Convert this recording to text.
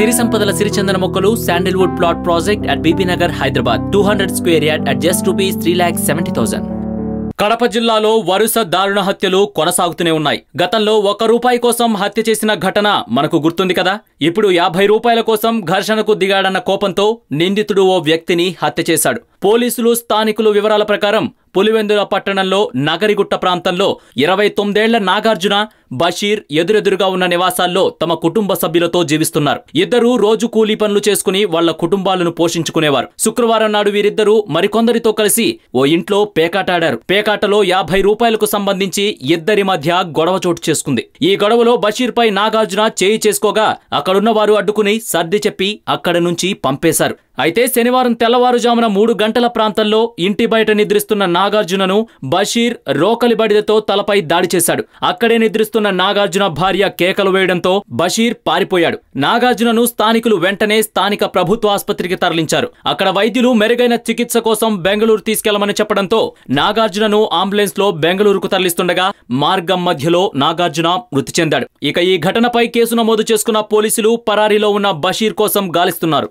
సిరి సంపదల సిరిచందన మొక్కలు sandalwood plot project at Bibinagar Hyderabad two hundred square yard at just rupees three lakh seventy thousand Kadapa జిల్లాలో వరుస దారుణ హత్యలు కొనసాగుతూనే ఉన్నాయి. గతంలో ఒక రూపాయి కోసం హత్య చేసిన ఘటన మనకు గుర్తుంది కదా? ఇప్పుడు యాభై రూపాయల కోసం ఘర్షణకు దిగాడన్న కోపంతో నిందితుడు ఓ వ్యక్తిని హత్య చేశాడు. పోలీసులు స్థానికులు వివరాల ప్రకారం పులివెందుల పట్టణంలో నగరిగుట్ట ప్రాంతంలో ఇరవై తొమ్మిదేళ్ళ నాగార్జున బషీర్ ఎదురెదురుగా ఉన్న నివాసాల్లో తమ కుటుంబ సభ్యులతో జీవిస్తున్నారు. ఇద్దరూ రోజు కూలీ పనులు చేసుకుని వాళ్ళ కుటుంబాలను పోషించుకునేవారు. శుక్రవారం నాడు వీరిద్దరూ మరికొందరితో కలిసి ఓ ఇంట్లో పేకాటాడారు. పేకాటలో యాభై రూపాయలకు సంబంధించి ఇద్దరి మధ్య గొడవ చోటు చేసుకుంది. ఈ గొడవలో బషీర్ పై నాగార్జున చేయి చేసుకోగా అక్కడున్న వారు అడ్డుకుని సర్ది చెప్పి అక్కడి నుంచి పంపేశారు. అయితే శనివారం తెల్లవారుజామున మూడు గంటల ప్రాంతంలో ఇంటి బయట నిద్రిస్తున్న నాగార్జునను బషీర్ రోకలి బడిదతో తలపై దాడి చేశాడు. అక్కడే నిద్రిస్తున్న నాగార్జున భార్య కేకలు వేయడంతో బషీర్ పారిపోయాడు. నాగార్జునను స్థానికులు వెంటనే స్థానిక ప్రభుత్వ ఆసుపత్రికి తరలించారు. అక్కడ వైద్యులు మెరుగైన చికిత్స కోసం బెంగళూరు తీసుకెళ్ళమని చెప్పడంతో నాగార్జునను అంబులెన్స్లో బెంగళూరుకు తరలిస్తుండగా మార్గం మధ్యలో నాగార్జున మృతి చెందాడు. ఇక ఈ ఘటనపై కేసు నమోదు చేసుకున్న పోలీసులు పరారీలో ఉన్న బషీర్ కోసం గాలిస్తున్నారు.